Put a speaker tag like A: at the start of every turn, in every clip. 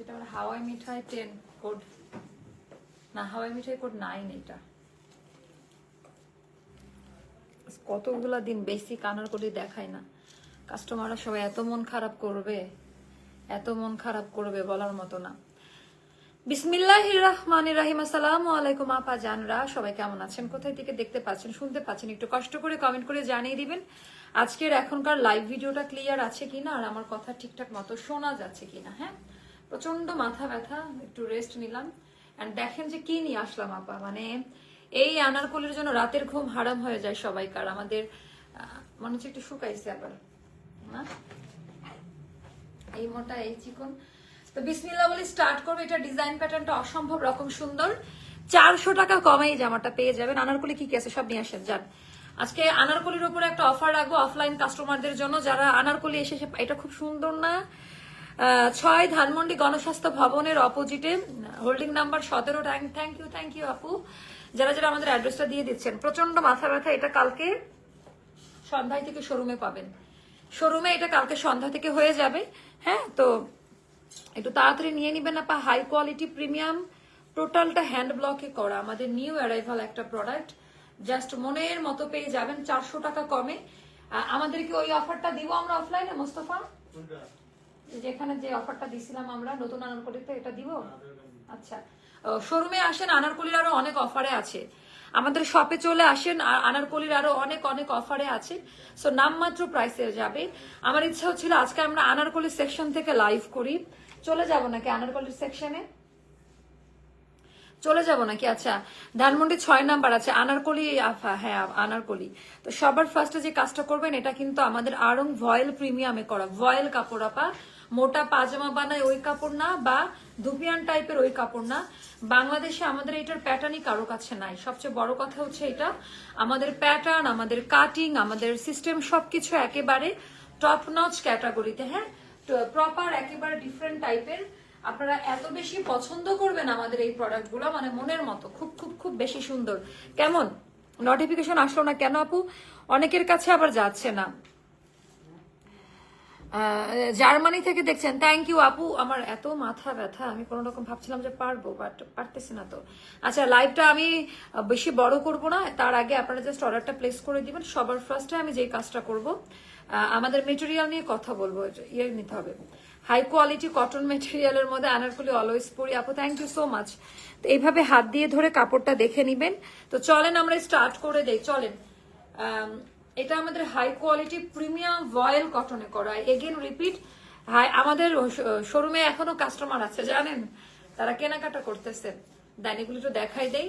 A: এটা আমার হাওয়াই মিঠাই ten code না হাওয়াই মিঠাই কোড নাইন এটা। কতগুলা দিন বেশি কানার করি দেখায় না। কাস্টমাররা সবাই এত মন খারাপ করবে, এত মন খারাপ করবে বলার মতো না। বিসমিল্লাহ রহমান রাহিম, আসসালামু আলাইকুম আপা জানরা, সবাই কেমন আছেন? কোথায় থেকে দেখতে পাচ্ছেন, শুনতে পাচ্ছেন? একটু কষ্ট করে কমেন্ট করে জানিয়ে দিবেন, আজকের এখনকার লাইভ ভিডিওটা ক্লিয়ার আছে কিনা? আর আমার কথা ঠিকঠাক মতো শোনা যাচ্ছে কিনা হ্যাঁ? প্রচণ্ড মাথা ব্যথা, একটু রেস্ট নিলাম। দেখেন যে কি নিয়ে আসলাম আপা মানে এই আনারকলির জন্য রাতের ঘুম হারাম হয়ে যায় সবাইকার। আমাদের মনে হচ্ছে একটু শুকাইছে আবার। এই মোটা এই চিকন। তো বিসমিল্লা বলে স্টার্ট করব। এটা ডিজাইন প্যাটার্নটা অসম্ভব রকম সুন্দর। চারশো টাকা কমাই জামাটা পেয়ে যাবেন। আনারকলি কি কি আছে সব নিয়ে আসেন, যান। আজকে আনারকলির উপরে একটা অফার রাখব অফলাইন কাস্টমারদের জন্য। যারা আনারকলি এসে, এটা খুব সুন্দর না? ছয় ধানমন্ডি গণস্বাস্থ্য ভবনের অপোজিটে হোল্ডিং নাম্বার সতেরো থ্যাংক ইউ থ্যাংক ইউ আপু। যারা যারা আমাদের অ্যাড্রেসটা দিয়ে দিচ্ছেন প্রচণ্ড মাথা ব্যথা, এটা কালকে সন্ধ্যায় থেকে শোরুমে পাবেন। শোরুমে এটা কালকে সন্ধ্যা থেকে হয়ে যাবে হ্যাঁ? তো একটু তাড়াতাড়ি নিয়ে নিবেন আপা হাই কোয়ালিটি প্রিমিয়াম টোটালটা হ্যান্ড ব্লকে করা। আমাদের নিউ অ্যারাইভাল একটা প্রোডাক্ট জাস্ট মনের মতো পেয়ে যাবেন, চারশো টাকা কমে। আমাদেরকে ওই অফারটা দিব আমরা অফলাইনে মোস্তফা? যেখানে যে অফারটা দিছিলাম আমরা, নতুন আনারকলিতে এটা দিব? আচ্ছা। শোরুমে আসেন, আনারকলির আরও অনেক অফারে আছে। আমাদের শপে চলে আসেন, আর আনারকলির আরও অনেক অনেক অফারে আছে। সো নামমাত্র প্রাইসে যাবে। আমার ইচ্ছা হচ্ছিল আজকে আমরা আনারকলি সেকশন থেকে লাইভ করি। চলে যাব নাকি আনারকলির সেকশনে চলে যাব নাকি? আচ্ছা ধানমন্ডি ছয় নাম্বার আছে, আনারকলি হ্যাঁ আনারকলি। তো সবার ফার্স্টে যে কাজটা করবেন, এটা কিন্তু আমাদের আরং ভয়েল প্রিমিয়ামে করা, ভয়েল কাপড় আপা। মোটা পাজামা বানায় ওই কাপড় না বা ধুপিয়ান টাইপের ওই কাপড় না। বাংলাদেশে আমাদের এটার প্যাটার্নই কারও কাছে নাই। সবচেয়ে বড় কথা হচ্ছে এটা, আমাদের প্যাটার্ন আমাদের কাটিং আমাদের সিস্টেম সবকিছু একেবারে টপ নচ ক্যাটাগরিতে হ্যাঁ প্রপার একেবারে ডিফারেন্ট টাইপের আপনারা এত বেশি পছন্দ করবেন আমাদের এই প্রোডাক্টগুলো মানে মনের মতো, খুব খুব খুব বেশি সুন্দর। কেমন? নোটিফিকেশন আসলো না কেন আপু? অনেকের কাছে আবার যাচ্ছে না। জার্মানি থেকে দেখছেন। থ্যাংক ইউ আপু। আমার এত মাথা ব্যথা। আমি কোনো রকম ভাবছিলাম যে পারব বাট পারতেছি না তো। আচ্ছা লাইভটা আমি বেশি বড় করব না। তার আগে আপনারা জাস্ট অর্ডারটা প্লেস করে দিবেন। সবার ফার্স্টে আমি যেই কাজটা করব আমাদের মেটেরিয়াল নিয়ে কথা বলব। ইয়ে নিতে হবে। হাই কোয়ালিটি কটন মেটেরিয়ালের মধ্যে আনারকুলি অলওয়েজ পরি। আপু থ্যাংক ইউ সো মাচ তো এইভাবে হাত দিয়ে ধরে কাপড়টা দেখে নিবেন। তো চলেন আমরা স্টার্ট করে দেই। চলেন। এটা আমাদের হাই কোয়ালিটি প্রিমিয়াম ভয়েল কটনে করা। এগেন রিপিট হাই আমাদের শোরুমে এখনও কাস্টমার আছে, জানেন? তারা কেনাকাটা করতেছে। দেন এগুলো একটু দেখাই দেই।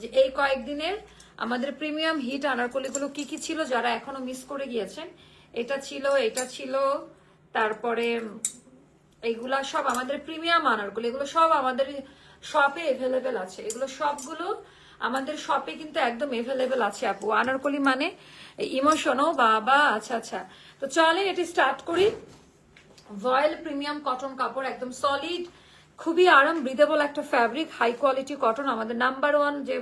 A: যে এই কয়েকদিনের আমাদের প্রিমিয়াম হিট আনারকলিগুলো কি কি ছিল যারা এখনও মিস করে গিয়েছেন? এটা ছিল এটা ছিল, তারপরে এইগুলা সব আমাদের প্রিমিয়াম আনারগুলো এগুলো সব আমাদের শপে এভেলেবেল আছে। এগুলো সবগুলো আমাদের শপে কিন্তু একদম এভেলেবেল আছে আপু। আনারকলি মানে ইমোশনও বাবা আচ্ছা আচ্ছা। তো চলেন, এটি স্টার্ট করি। ভয়েল প্রিমিয়াম কটন কাপড়, একদম সলিড খুবই আরাম ব্রিদেবল একটা ফ্যাব্রিক হাই কোয়ালিটি কটন আমাদের নাম্বার ওয়ান যে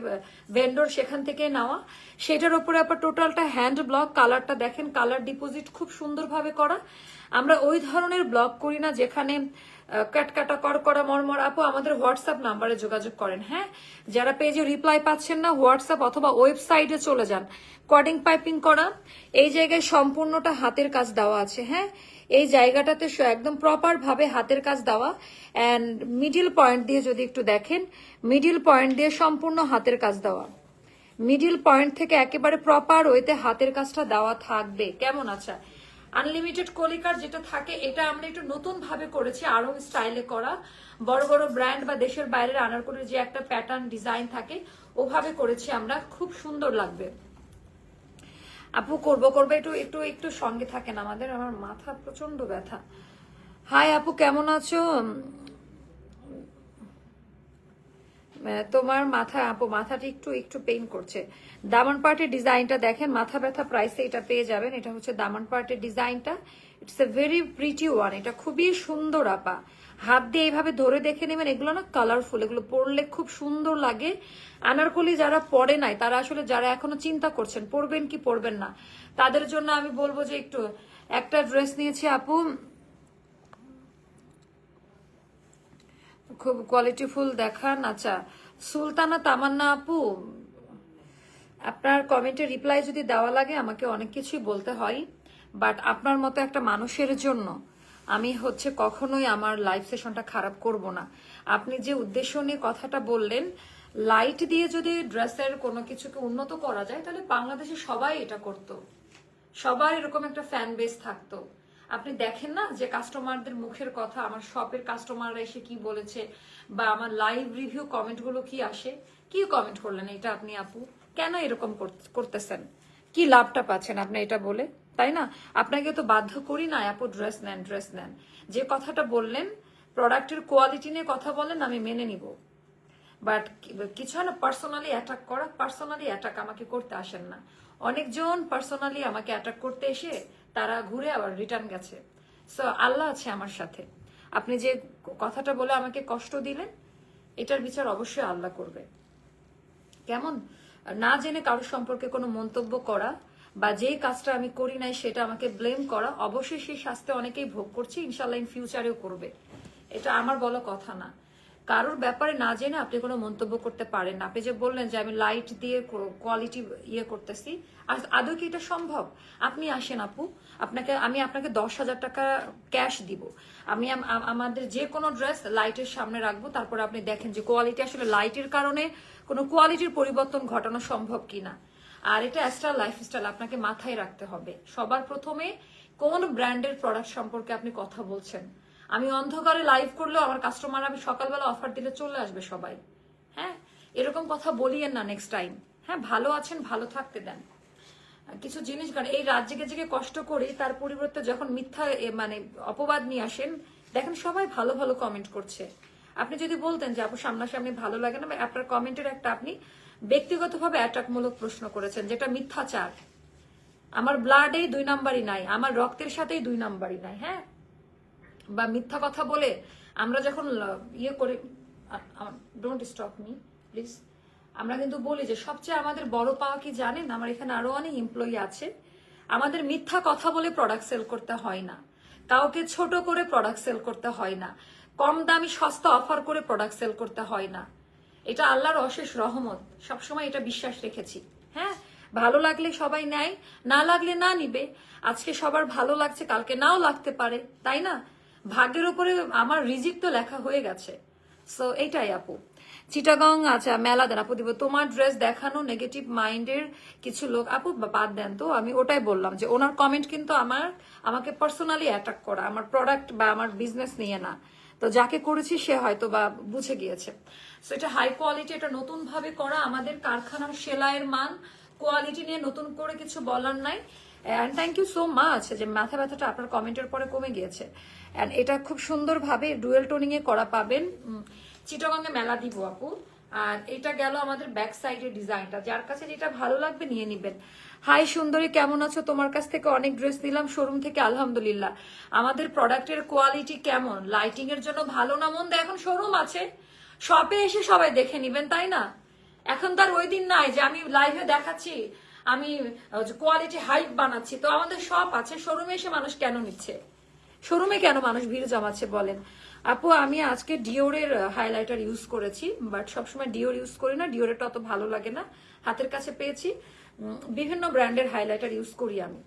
A: ভেন্ডর সেখান থেকে নেওয়া। সেটার উপরে আবার টোটালটা হ্যান্ড ব্লক কালারটা দেখেন কালার ডিপোজিট খুব সুন্দরভাবে করা। আমরা ওই ধরনের ব্লক করি না, যেখানে কাটকাটা কর করা মরমর আপু, আমাদের হোয়াটসঅ্যাপ নাম্বারে যোগাযোগ করেন হ্যাঁ? যারা পেজে রিপ্লাই পাচ্ছেন না, হোয়াটসঅ্যাপ অথবা ওয়েবসাইটে চলে যান। কর্ডিং পাইপিং করা, এই জায়গায় সম্পূর্ণটা হাতের কাজ দেওয়া আছে হ্যাঁ? এই জায়গাটাতে একদম প্রপার ভাবে হাতের কাজ দেওয়া। অ্যান্ড মিডিল পয়েন্ট দিয়ে যদি একটু দেখেন মিডিল পয়েন্ট দিয়ে সম্পূর্ণ হাতের কাজ দেওয়া। মিডিল পয়েন্ট থেকে একেবারে প্রপার ওইতে হাতের কাজটা দেওয়া থাকবে। কেমন আচ্ছা? আনলিমিটেড কলিকার যেটা থাকে, এটা আমরা একটু নতুন ভাবে করেছি, আরও স্টাইলে করা। বড় বড় ব্র্যান্ড বা দেশের বাইরের আনারকলির যে একটা প্যাটার্ন ডিজাইন থাকে, ওভাবে করেছি আমরা। খুব সুন্দর লাগবে। আপু, করব করব, একটু একটু একটু সঙ্গে থাকেন আমাদের। আমার মাথা প্রচণ্ড ব্যথা। হাই আপু, কেমন আছো? তোমার মাথা, আপু, মাথাটা একটু একটু পেইন করছে। দামন পার্টের ডিজাইনটা দেখেন, মাথা ব্যথা প্রাইসে এটা পেয়ে যাবেন। এটা হচ্ছে দামন পার্টের ডিজাইনটা। It's a very pretty one এটা খুবই সুন্দর, আপা। হাত দিয়ে এইভাবে ধরে দেখে নেবেন, এগুলো না কালারফুল এগুলো পরলে খুব সুন্দর লাগে। আনারকলি যারা পরে নাই, তারা আসলে যারা এখনও চিন্তা করছেন, পরবেন কি পরবেন না, তাদের জন্য আমি বলব যে একটু, একটা ড্রেস নিয়েছি, আপু খুব কোয়ালিটিফুল দেখান আচ্ছা সুলতানা তামান্না আপু, আপনার কমেন্টে রিপ্লাই যদি দেওয়া লাগে, আমাকে অনেক কিছুই বলতে হয় বাট আপনার মতো একটা মানুষের জন্য আমি হচ্ছে কখনোই আমার লাইভ সেশনটা খারাপ করব না। আপনি যে উদ্দেশ্য নিয়ে কথাটা বললেন লাইট দিয়ে যদি ড্রেসের কোনো কিছুকে উন্নত করা যায়, তাহলে বাংলাদেশে সবাই এটা করতো। সবার এরকম একটা ফ্যান বেস থাকতো। আপনি দেখেন না যে কাস্টমারদের মুখের কথা, আমার শপের কাস্টমাররা এসে কি বলেছে? বা আমার লাইভ রিভিউ কমেন্টগুলো কি আসে? কি কমেন্ট করলেন এটা আপনি, আপু? কেন এরকম কর- করতেছেন? কি লাভটা পাচ্ছেন আপনি এটা বলে? তাই না? আপনাকে তো বাধ্য করি না, আপু ড্রেস নেন ড্রেস নেন। যে কথাটা বললেন প্রোডাক্টের কোয়ালিটি নিয়ে কথা বলেন আমি মেনে নিব। বাট কিছু হয় না পার্সোনালি অ্যাটাক করা পার্সোনালি অ্যাটাক আমাকে করতে আসেন না। অনেকজন পার্সোনালি আমাকে অ্যাটাক করতে এসে তারা ঘুরে আবার রিটার্ন গেছে। সো আল্লাহ আছে আমার সাথে। আপনি যে কথাটা বলে আমাকে কষ্ট দিলেন, এটার বিচার অবশ্যই আল্লাহ করবে। কেমন? না জেনে কারোর সম্পর্কে কোনো মন্তব্য করা বা যেই কাজটা আমি করি নাই সেটা আমাকে ব্লেম করা, অবশ্যই সেই শাস্তি অনেকেই ভোগ করছে ইনশাল্লাহ ইন ফিউচারেও করবে। এটা আমার বলা কথা না। কারোর ব্যাপারে না জেনে আপনি কোনো মন্তব্য করতে পারেন না। আপনি যে বললেন যে আমি লাইট দিয়ে কোয়ালিটি ইয়ে করতেছি, আর আদৌ কি এটা সম্ভব? আপনি আসেন আপু, আপনাকে, আমি আপনাকে দশ হাজার টাকা ক্যাশ দিব। আমি আম- আম- আমাদের যে কোনো ড্রেস লাইটের সামনে রাখব, তারপর আপনি দেখেন যে কোয়ালিটি আসলে লাইটের কারণে কোনো কোয়ালিটির পরিবর্তন ঘটানো সম্ভব কিনা। আর এটা অ্যাস্ট্রা লাইফস্টাইল আপনাকে মাথায় রাখতে হবে। সবার প্রথমে কোন ব্র্যান্ডের প্রোডাক্ট সম্পর্কে আপনি কথা বলছেন। আমি অন্ধকারে লাইভ করলেও আমার কাস্টমার আমি সকালবেলা অফার দিলে চলে আসবে সবাই। হ্যাঁ? এরকম কথা বলিয়েন না নেক্সট টাইম হ্যাঁ ভালো আছেন, ভালো থাকতে দেন। কিছু জিনিস কারণ এই রাত জেগে জেগে কষ্ট করি, তার পরিবর্তে যখন মিথ্যা মানে অপবাদ নিয়ে আসেন, দেখেন সবাই ভালো ভালো কমেন্ট করছে। আপনি যদি বলতেন যে, আপু, সামনাসামনি ভালো লাগে না, আপনার কমেন্টের একটা আপনি ব্যক্তিগতভাবে অ্যাটাকমূলক প্রশ্ন করেছেন, যেটা মিথ্যাচার। আমার ব্লাডে দুই নাম্বারই নাই, আমার রক্তের সাথেই দুই নাম্বারই নাই হ্যাঁ? বা মিথ্যা কথা বলে আমরা যখন ইয়ে করি ডোন্ট স্টপ মি প্লিজ আমরা কিন্তু বলি যে সবচেয়ে আমাদের বড় পাওয়া কি জানেন? আমার এখানে আরও অনেক এমপ্লয়ি আছে। আমাদের মিথ্যা কথা বলে প্রোডাক্ট সেল করতে হয় না। কাউকে ছোট করে প্রোডাক্ট সেল করতে হয় না। কম দামি সস্তা অফার করে প্রোডাক্ট সেল করতে হয় না। এটা আল্লাহর অশেষ রহমত। সবসময় এটা বিশ্বাস রেখেছি। হ্যাঁ? ভালো লাগলে সবাই নেয়, না লাগলে না নিবে। আজকে সবার ভালো লাগছে, কালকে নাও লাগতে পারে। তাই না? ভাগ্যের উপরে আমার রিজিক তো লেখা হয়ে গেছে। সো এইটাই আপু। চিটাগং আচ্ছা মেলা দেন। আপু দিব, তোমার ড্রেস দেখানো নেগেটিভ মাইন্ডের কিছু লোক আপু বাদ দেন তো, আমি ওটাই বললাম যে, ওনার কমেন্ট কিন্তু আমার, আমাকে পার্সোনালি অ্যাটাক করা, আমার প্রোডাক্ট বা আমার বিজনেস নিয়ে না। তো যাকে করেছি, সে হয়তো বা বুঝে গিয়েছে। সো এটা হাই কোয়ালিটি এটা নতুন ভাবে করা, আমাদের কারখানার সেলাইয়ের মান কোয়ালিটি নিয়ে নতুন করে কিছু বলার নাই। And thank you so much যে মাথা ব্যথাটা আপনার কমেন্টের পরে কমে গিয়েছে। অ্যান্ড এটা খুব সুন্দরভাবে ডুয়েল টোনিং এ করা পাবেন। চিটাগঙ্গে মেলা দিব আপু। আর এটা গেল আমাদের ব্যাক সাইডের ডিজাইনটা। যার কাছে যেটা ভালো লাগবে নিয়ে নিবেন। হাই সুন্দরী, কেমন আছো? তোমার কাছ থেকে অনেক ড্রেস নিলাম, শোরুম থেকে আলহামদুলিল্লাহ। আমাদের প্রোডাক্টের কোয়ালিটি কেমন? লাইটিং এর জন্য ভালো না মন্দ? এখন শোরুম আছে। শপে এসে সবাই দেখে নিবেন, তাই না? এখন তার ওই দিন নাই যে আমি লাইভে দেখাচ্ছি। আমি কোয়ালিটি হাইপ বানাচ্ছি, তো আমাদের সব আছে শোরুমে এসে মানুষ কেন নিচ্ছে? শোরুমে কেন মানুষ ভিড় জমাচ্ছে বলেন? আপু, আমি আজকে ডিওরের হাইলাইটার ইউজ করেছি বাট সবসময় ডিওর ইউজ করি না ডিওরেরটা অত ভালো লাগে না, হাতের কাছে পেয়েছি। বিভিন্ন ব্র্যান্ডের হাইলাইটার ইউজ করি আমি।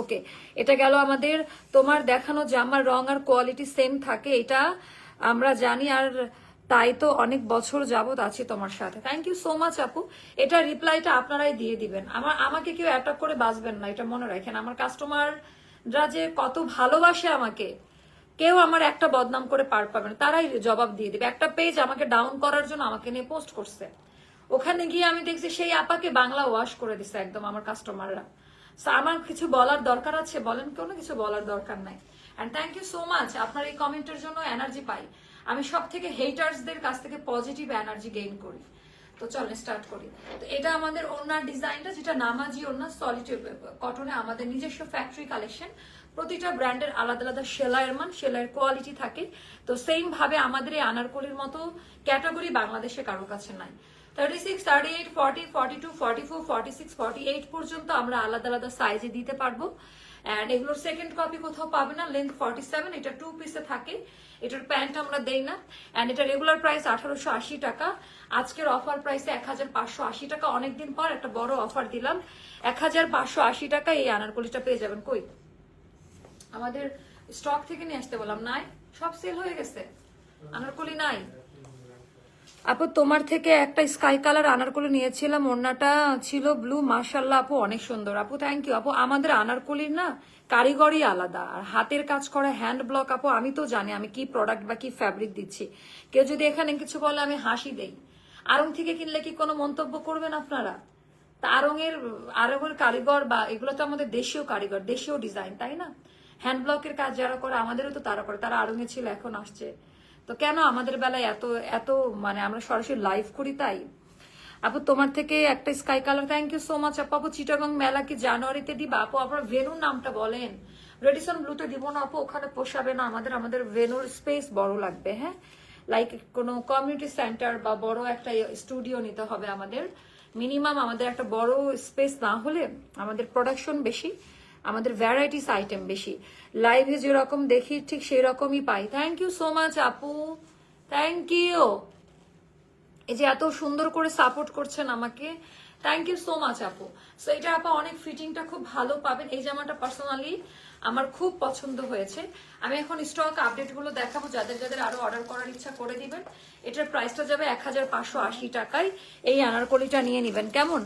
A: ওকে এটা গেল আমাদের, তোমার দেখানো জামার রং আর কোয়ালিটি সেম থাকে, এটা আমরা জানি, আর তাই তো অনেক বছর যাবৎ আছি তোমার সাথে। থ্যাংক ইউ সো মাচ আপু। এটা রিপ্লাইটা আপনারাই দিয়ে দিবেন। আমার, আমাকে কেউ অ্যাটাক করে বাঁচবেন না, এটা মনে রাখেন। আমার কাস্টমাররা যে কত ভালোবাসে আমাকে, কেউ আমার একটা বদনাম করে পার পাবে না। তারাই জবাব দিয়ে দিবে। একটা পেজ আমাকে ডাউন করার জন্য আমাকে নিয়ে পোস্ট করছে। ওখানে গিয়ে আমি দেখছি সেই আপাকে বাংলা ওয়াশ করে দিছে একদম আমার কাস্টমাররা আমার কিছু বলার দরকার আছে? বলেন, কোনো কিছু বলার দরকার নাই। And thank you so much আপনার এই কমেন্টের জন্য এনার্জি পাই। আমি সব থেকে হেটার্সদের কাছ থেকে পজিটিভ এনার্জি গেইন করি। তো চলেন স্টার্ট করি। তো এটা আমাদের ওনার ডিজাইনটা যেটা নামাজি ওনার সলিড কটনে আমাদের নিজস্ব ফ্যাক্টরি কালেকশন প্রতিটা ব্র্যান্ডের আলাদা আলাদা সেলাইয়ের মান, সেলাইয়ের কোয়ালিটি থাকে। তো সেম ভাবে আমাদের এই আনারকলির মতো ক্যাটাগরি বাংলাদেশে কারও কাছে নাই। Thirty six thirty eight forty forty two forty four forty six forty eight পর্যন্ত আমরা আলাদা আলাদা সাইজে দিতে পারব। অ্যান্ড এগুলোর সেকেন্ড কপি কোথাও পাবে না লেন্থ ফর্টি সেভেন এটা টু পিসে থাকে। এটার প্যান্ট আমরা দেই না। অ্যান্ড এটা রেগুলার প্রাইস আঠারোশো আশি টাকা। আজকের অফার প্রাইসে এক হাজার পাঁচশো আশি টাকা। অনেকদিন পর একটা বড় অফার দিলাম। এক হাজার পাঁচশো আশি টাকা এই আনারকলিটা পেয়ে যাবেন। কই? আমাদের স্টক থেকে নিয়ে আসতে বললাম। নাই? সব সেল হয়ে গেছে। আনারকলি নাই? আপু, তোমার থেকে একটা স্কাই কালার আনারকলি নিয়েছিলাম। ওড়নাটা ছিল ব্লু মার্শাল্লাহ আপু, অনেক সুন্দর। আপু থ্যাংক ইউ আপু, আমাদের আনারকলির না কারিগরি আলাদা। আর হাতের কাজ করা হ্যান্ড ব্লক আপু, আমি তো জানি আমি কি প্রোডাক্ট বা কি ফ্যাব্রিক দিচ্ছি। কেউ যদি এখানে কিছু বলে, আমি হাসি দেই। আরং থেকে কিনলে কি কোনো মন্তব্য করবেন আপনারা? তা আরঙের আরঙের কারিগর বা এগুলো তো আমাদের দেশীয় কারিগর, দেশীয় ডিজাইন তাই না? হ্যান্ড ব্লকের কাজ যারা করে, আমাদেরও তো তারা করে। তারা আরঙে ছিল, এখন আসছে। তো কেন আমাদের বেলায় এত এত মানে আমরা সরাসরি লাইভ করি তাই? আপু, তোমার থেকে একটা sky colour thank you so much আপু আপু, চিটাগং মেলা কি জানুয়ারিতে দিবা? আপু, আপনার ভেনুর নামটা বলেন। রেডিসন ব্লুতে দিব না আপু, ওখানে পোষাবে না। আমাদের আমাদের ভেনুর স্পেস বড় লাগবে হ্যাঁ? লাইক কোনো কমিউনিটি সেন্টার বা বড় একটা স্টুডিও নিতে হবে আমাদের। মিনিমাম আমাদের একটা বড় স্পেস না হলে আমাদের প্রোডাকশন বেশি। আমাদের ভ্যারাইটিস আইটেম বেশি। লাইভে যেরকম দেখি, ঠিক সেই রকমই পাই। থ্যাংক ইউ সো মাচ আপু। থ্যাংক ইউ এই যে এত সুন্দর করে সাপোর্ট করছেন আমাকে। থ্যাংক ইউ সো মাচ আপু। সো এটা আপা অনেক ফিটিংটা খুব ভালো পাবেন। এই জামাটা পার্সোনালি আমার খুব পছন্দ হয়েছে। আমি এখন স্টক আপডেটগুলো দেখাবো। যাদের যাদের আরও অর্ডার করার ইচ্ছা করে দিবেন। এটার প্রাইসটা যাবে এক হাজার পাঁচশো আশি টাকায়। এই আনারকলিটা নিয়ে নিবেন। কেমন?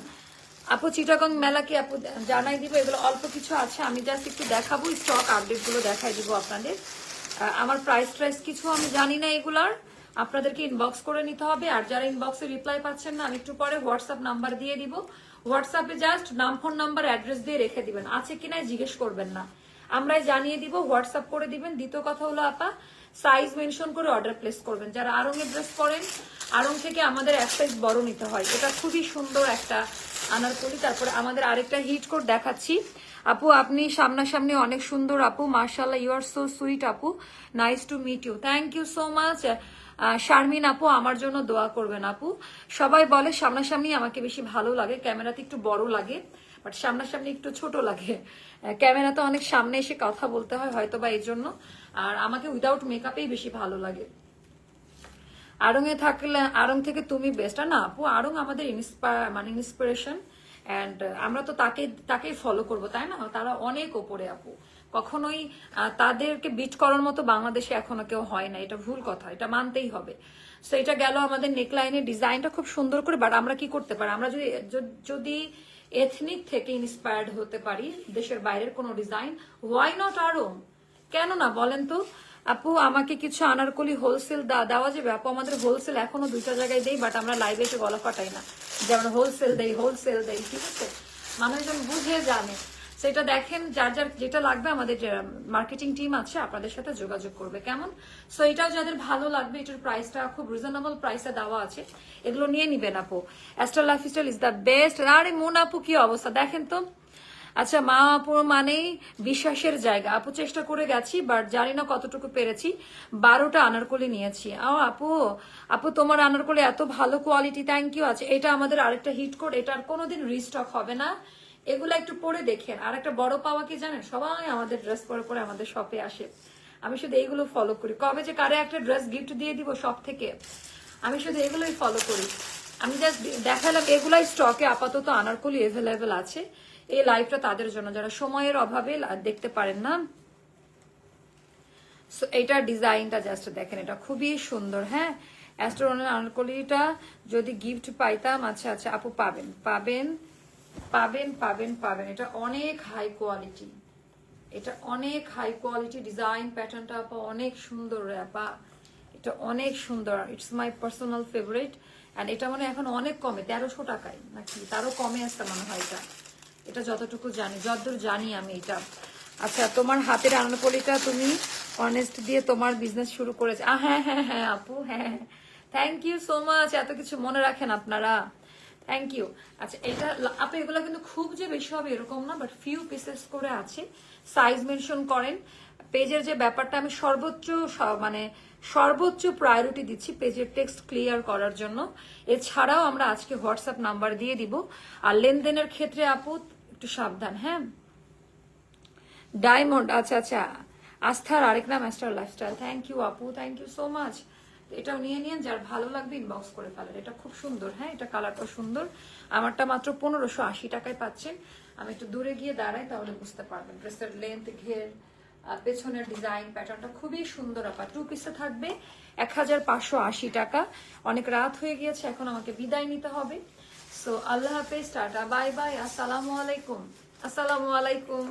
A: আপু, চিটাগং মেলা কি আপু জানাই দিব? এগুলো অল্প কিছু আছে, আমি জাস্ট একটু দেখাবো স্টক আপডেটগুলো দেখাই দিব আপনাদের। আমার প্রাইস ট্রাইস কিছু আমি জানি না এগুলার। আপনাদেরকে ইনবক্স করে নিতে হবে, আর যারা ইনবক্সে রিপ্লাই পাচ্ছেন না, আমি একটু পরে হোয়াটসঅ্যাপ নাম্বার দিয়ে দিব। হোয়াটসঅ্যাপে জাস্ট নাম ফোন নাম্বার অ্যাড্রেস দিয়ে রেখে দিবেন। আছে কিনা জিজ্ঞেস করবেন না। আমরাই জানিয়ে দিব হোয়াটসঅ্যাপ করে দিবেন। দ্বিতীয় কথা হলো আপা সাইজ মেনশন করে অর্ডার প্লেস করবেন। যারা আরঙের ড্রেস পরেন আরং থেকে আমাদের এক সাইজ বড় নিতে হয়। এটা খুবই সুন্দর একটা আনারকলি তারপরে আমাদের আরেকটা হিট কোড দেখাচ্ছি। আপু, আপনি সামনাসামনি অনেক সুন্দর আপু। মার্শাল্লাহ ইউ আর সো সুইট আপু। Nice to meet you thank you so much Sharmin আপু, আমার জন্য দোয়া করবেন আপু। সবাই বলে সামনাসামনি আমাকে বেশি ভালো লাগে, ক্যামেরাতে একটু বড় লাগে বাট সামনাসামনি একটু ছোট লাগে। ক্যামেরা তো অনেক সামনে এসে কথা বলতে হয় হয়তো বা এই জন্য আর আমাকে উইদাউট মেকআপেই বেশি ভালো লাগে। আড়ংয়ে থাকলে, আড়ং থেকে তুমি বেস্ট আর না, আপু, আড়ং আমাদের ইন্সপায়ার মানে ইন্সপিরেশন অ্যান্ড আমরা তো তাকে, তাকেই ফলো করব, তাই না? তারা অনেক ওপরে, আপু। কখনোই তাদেরকে বিট করার মতো বাংলাদেশে এখনও কেউ হয় না। এটা ভুল কথা, এটা মানতেই হবে। সো এটা গেল আমাদের নেকলাইনের ডিজাইনটা খুব সুন্দর করে বাট আমরা কি করতে পারি? আমরা যদি যদি এথনিক থেকে ইন্সপায়ার্ড হতে পারি, দেশের বাইরের কোনো ডিজাইন হোয়াই নট আরও কেন না বলেন তো আপু, আমাকে কিছু আনারকলি হোলসেল দেওয়া যাবে? আপু, আমাদের হোলসেল এখনও দুইটা জায়গায় দেই বাট আমরা লাইভে এসে গলা ফাটাই না। যেমন হোলসেল দেই হোলসেল দেই, ঠিক আছে? মানুষজন বুঝে জানে। সেটা দেখেন, যার যার যেটা লাগবে, আমাদের মার্কেটিং টিম আছে, আপনাদের সাথে যোগাযোগ করবে। কেমন? সো এটাও যাদের ভালো লাগবে, এটার প্রাইসটা খুব রিজনেবল প্রাইসে দেওয়া আছে, এগুলো নিয়ে নিবেন আপু। Astral lifestyle is the best আরে মন আপু, কি অবস্থা? দেখেন তো। আচ্ছা মা আপু মানেই বিশ্বাসের জায়গা। আপু চেষ্টা করে গেছি বাট জানি না কতটুকু পেরেছি। বারোটা আনারকলি নিয়েছি। ও আপু আপু তোমার আনারকলি এত ভালো কোয়ালিটি থ্যাংক ইউ আছে। এটা আমাদের আরেকটা হিট কোড এটা আর কোনোদিন রিস্টক হবে না। এগুলো একটু পরে দেখেন। আর একটা বড় পাওয়া কি জানেন? সবাই আমাদের ড্রেস পরে পরে আমাদের শপে আসে। আমি শুধু এইগুলো ফলো করি। কবে যে কারে একটা ড্রেস গিফট দিয়ে দিব সব থেকে, আমি শুধু এগুলোই ফলো করি। আমি জাস্ট দেখালাম, এগুলাই স্টকে আপাতত আনারকলি এভেলেবেল আছে। এই লাইভটা তাদের জন্য যারা সময়ের অভাবে দেখতে পারেন না। So, এইটার ডিজাইনটা জাস্ট দেখেন এটা খুবই সুন্দর হ্যাঁ? অ্যাস্ট্রোনের আনারকলিটা যদি গিফট পাইতাম আচ্ছা আচ্ছা আপু পাবেন পাবেন পাবেন পাবেন পাবেন। এটা অনেক হাই কোয়ালিটি এটা অনেক হাই কোয়ালিটি ডিজাইন প্যাটার্নটা আপা অনেক সুন্দর আপা। এটা অনেক সুন্দর। It's my personal favourite and এটা মানে এখন অনেক কমে তেরোশো টাকায় নাকি? তারও কমে আসতে মনে হয় এটা। এটা যতটুকু জানি যতদূর জানি আমি এটা। আচ্ছা তোমার হাতের আনারকলিটা তুমি অনেস্ট দিয়ে তোমার বিজনেস শুরু করেছে। আহ, হ্যাঁ হ্যাঁ হ্যাঁ আপু হ্যাঁ থ্যাংক ইউ সো মাচ এত কিছু মনে রাখেন আপনারা। থ্যাংক ইউ আচ্ছা এটা আপনি এগুলো কিন্তু খুব যে বেশি হবে এরকম না বাট ফিউ পিসেস করে আছে। সাইজ মেনশন করেন। পেজের যে ব্যাপারটা আমি সর্বোচ্চ মানে সর্বোচ্চ প্রায়োরিটি দিচ্ছি পেজের টেক্সট ক্লিয়ার করার জন্য। এছাড়াও আমরা আজকে হোয়াটসঅ্যাপ নাম্বার দিয়ে দিব। আর লেনদেনের ক্ষেত্রে আপু একটু সাবধান হ্যাঁ? ডায়মন্ড আচ্ছা আচ্ছা। আস্থার আরেক নাম অ্যাস্টার লাইফস্টাইল থ্যাংক ইউ আপু থ্যাংক ইউ সো মাচ এটাও নিয়ে নিন, যার ভালো লাগবে ইনবক্স করে ফেলেন এটা খুব সুন্দর হ্যাঁ? এটা কালারটা সুন্দর। আমারটা মাত্র পনেরোশো আশি টাকায় পাচ্ছেন। আমি একটু দূরে গিয়ে দাঁড়াই, তাহলে বুঝতে পারবেন। ড্রেসের লেন্থ ঘের পেছনের ডিজাইন প্যাটার্নটা খুবই সুন্দর, আপা। টু পিসে থাকবে। এক হাজার পাঁচশো আশি টাকা। অনেক রাত হয়ে গিয়েছে, এখন আমাকে বিদায় নিতে হবে। সো আল্লাহ হাফেজ টাটা বাই বাই আসসালামু আলাইকুম আসসালামু আলাইকুম